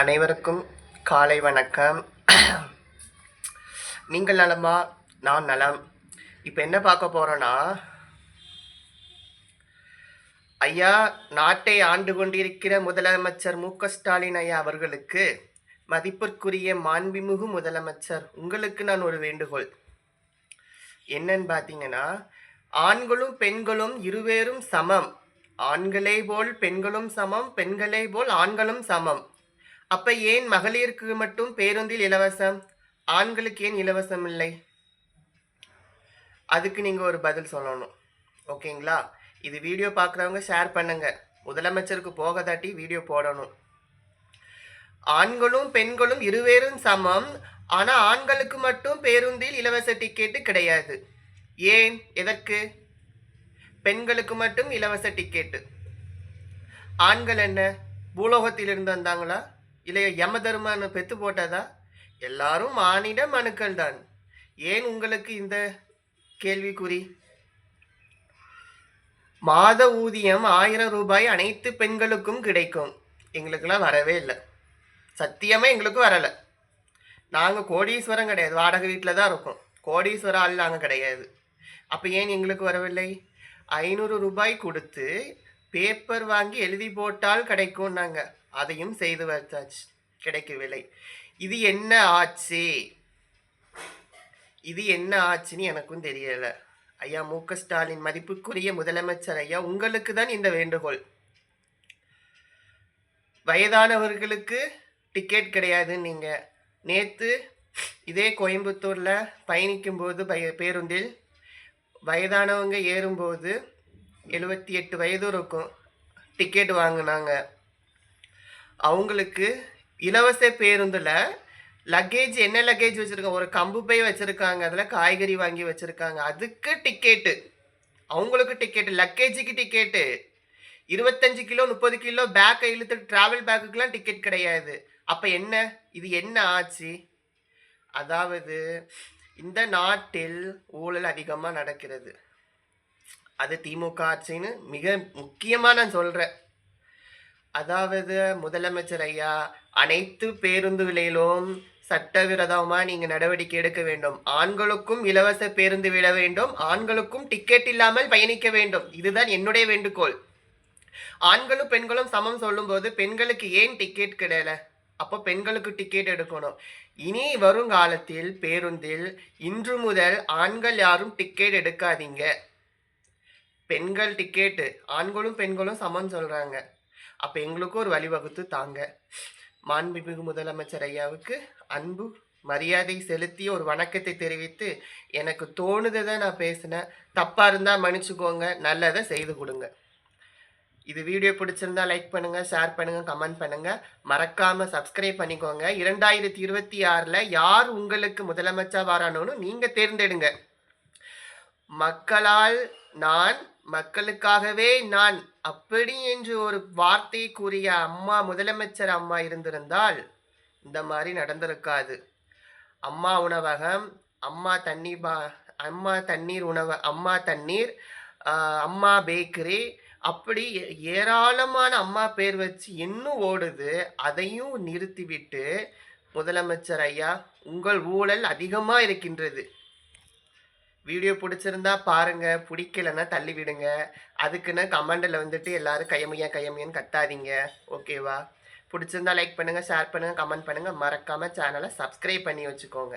அனைவருக்கும் காலை வணக்கம். நீங்கள் நலமா? நான் நலம். இப்போ என்ன பார்க்க போகிறோன்னா ஐயா நாட்டை ஆண்டு கொண்டிருக்கிற முதலமைச்சர் மு ஸ்டாலின் ஐயா அவர்களுக்கு மதிப்பிற்குரிய மாண்புமிகு முதலமைச்சர். உங்களுக்கு நான் ஒரு வேண்டுகோள். என்னன்னு பார்த்தீங்கன்னா ஆண்களும் பெண்களும் இருவேரும் சமம். ஆண்களே போல் பெண்களும் சமம் பெண்களே போல் ஆண்களும் சமம். அப்ப ஏன் மகளிருக்கு மட்டும் பேருந்தில் இலவசம்? ஆண்களுக்கு ஏன் இலவசம் இல்லை? அதுக்கு நீங்க ஒரு பதில் சொல்லணும். ஓகேங்களா? இது வீடியோ பார்க்குறவங்க ஷேர் பண்ணுங்க. முதலமைச்சருக்கு போக தாட்டி வீடியோ போடணும். ஆண்களும் பெண்களும் இருவேரும் சமம். ஆனா ஆண்களுக்கு மட்டும் பேருந்தில் இலவச டிக்கெட்டு கிடையாது. ஏன்? எதற்கு? பெண்களுக்கு மட்டும் இலவச டிக்கெட்டு ஆண்கள் என்ன? பூலோகத்தில் இருந்து வந்தாங்களா? இல்லையா யம தர்மன்னு பெத்து போட்டதா? எல்லாரும் மானிட மனுக்கள் தான். ஏன் உங்களுக்கு இந்த கேள்விக்குறி? மாத ஊதியம் ஆயிரம் ரூபாய் அனைத்து பெண்களுக்கும் கிடைக்கும். எங்களுக்கெல்லாம் வரவே இல்லை. சத்தியமாக எங்களுக்கு வரலை. நாங்கள் கோடீஸ்வரம் கிடையாது. வாடகை வீட்டில் தான் இருக்கோம். கோடீஸ்வரம் ஆள் நாங்கள் கிடையாது. அப்போ ஏன் எங்களுக்கு வரவில்லை? ஐநூறு ரூபாய் கொடுத்து பேப்பர் வாங்கி எழுதி போட்டால் கிடைக்கும் நாங்கள் அதையும் செய்து வச்சாச்சு. கிடைக்கவில்லை. இது என்ன ஆச்சு? இது என்ன ஆச்சுன்னு எனக்கும் தெரியலை. ஐயா மு. க. ஸ்டாலின் மதிப்புக்குரிய முதலமைச்சர் ஐயா உங்களுக்கு தான் இந்த வேண்டுகோள். வயதானவர்களுக்கு டிக்கெட் கிடையாதுன்னு நீங்கள் நேற்று இதே கோயம்புத்தூரில் பயணிக்கும்போது பய பேருந்தில் வயதானவங்க ஏறும்போது எழுபத்தி எட்டு வயது இருக்கும். டிக்கெட் வாங்கினாங்க. அவங்களுக்கு இலவச பேருந்தில் லக்கேஜ் என்ன லக்கேஜ் வச்சுருக்காங்க ஒரு கம்பு பை வச்சுருக்காங்க அதில் காய்கறி வாங்கி வச்சுருக்காங்க. அதுக்கு டிக்கெட்டு அவங்களுக்கு டிக்கெட்டு லக்கேஜுக்கு டிக்கெட்டு இருபத்தஞ்சு கிலோ முப்பது கிலோ பேக்கை இழுத்து ட்ராவல் பேக்குக்கெலாம் டிக்கெட் கிடையாது. அப்போ என்ன? இது என்ன ஆச்சு? அதாவது இந்த நாட்டில் ஊழல் அதிகமாக நடக்கிறது. அது திமுக ஆட்சின்னு மிக முக்கியமாக நான் சொல்கிறேன் அதாவது முதலமைச்சர் ஐயா அனைத்து பேருந்துகளிலும் சட்டவிரோதமாக நீங்கள் நடவடிக்கை எடுக்க வேண்டும். ஆண்களுக்கும் இலவச பேருந்து விட வேண்டும். ஆண்களுக்கும் டிக்கெட் இல்லாமல் பயணிக்க வேண்டும். இதுதான் என்னுடைய வேண்டுகோள். ஆண்களும் பெண்களும் சமம் சொல்லும்போது பெண்களுக்கு ஏன் டிக்கெட் கிடையல? அப்போ பெண்களுக்கு டிக்கெட் எடுக்கணும். இனி வருங்காலத்தில் பேருந்தில் இன்று முதல் ஆண்கள் யாரும் டிக்கெட் எடுக்காதீங்க. பெண்கள் டிக்கெட்டு ஆண்களும் பெண்களும் சமம் சொல்கிறாங்க அப்போ எங்களுக்கும் ஒரு வழிவகுத்து தாங்க. மாண்புமிகு முதலமைச்சர் ஐயாவுக்கு அன்பு மரியாதை செலுத்தி ஒரு வணக்கத்தை தெரிவித்து எனக்கு தோணுதை நான் பேசினேன். தப்பாக இருந்தால் மன்னிச்சுக்கோங்க நல்லதை செய்து கொடுங்க. இது வீடியோ பிடிச்சிருந்தா லைக் பண்ணுங்கள் ஷேர் பண்ணுங்கள் கமெண்ட் பண்ணுங்கள் மறக்காமல் சப்ஸ்கிரைப் பண்ணிக்கோங்க. இரண்டாயிரத்தி இருபத்தி ஆறில் யார் உங்களுக்கு முதலமைச்சர் வரானோன்னு நீங்கள் தேர்ந்தெடுங்க. மக்களால் நான் மக்களுக்காகவே நான் அப்படி என்று ஒரு வார்த்தை கூறிய அம்மா முதலமைச்சர் அம்மா இருந்திருந்தால் இந்த மாதிரி நடந்திருக்காது. அம்மா உணவகம் அம்மா தண்ணீர் பா அம்மா தண்ணீர் உணவ அம்மா தண்ணீர் அம்மா பேக்கரி அப்படி ஏ- ஏராளமான அம்மா பேர் வச்சு இன்னும் ஓடுது. அதையும் நிறுத்திவிட்டு முதலமைச்சர் ஐயா உங்கள் ஊழல் அதிகமாக இருக்கின்றது. வீடியோ பிடிச்சிருந்தா பாருங்க பிடிக்கலன்னா தள்ளி விடுங்க. அதுக்குன்னு கமெண்டில் வந்துட்டு எல்லாரும் கையமையா கையமையான்னு கத்தாதீங்க. ஓகேவா பிடிச்சிருந்தா லைக் பண்ணுங்கள் ஷேர் பண்ணுங்கள் கமெண்ட் பண்ணுங்கள் மறக்காமல் சேனலை சப்ஸ்கிரைப் பண்ணி வச்சுக்கோங்க.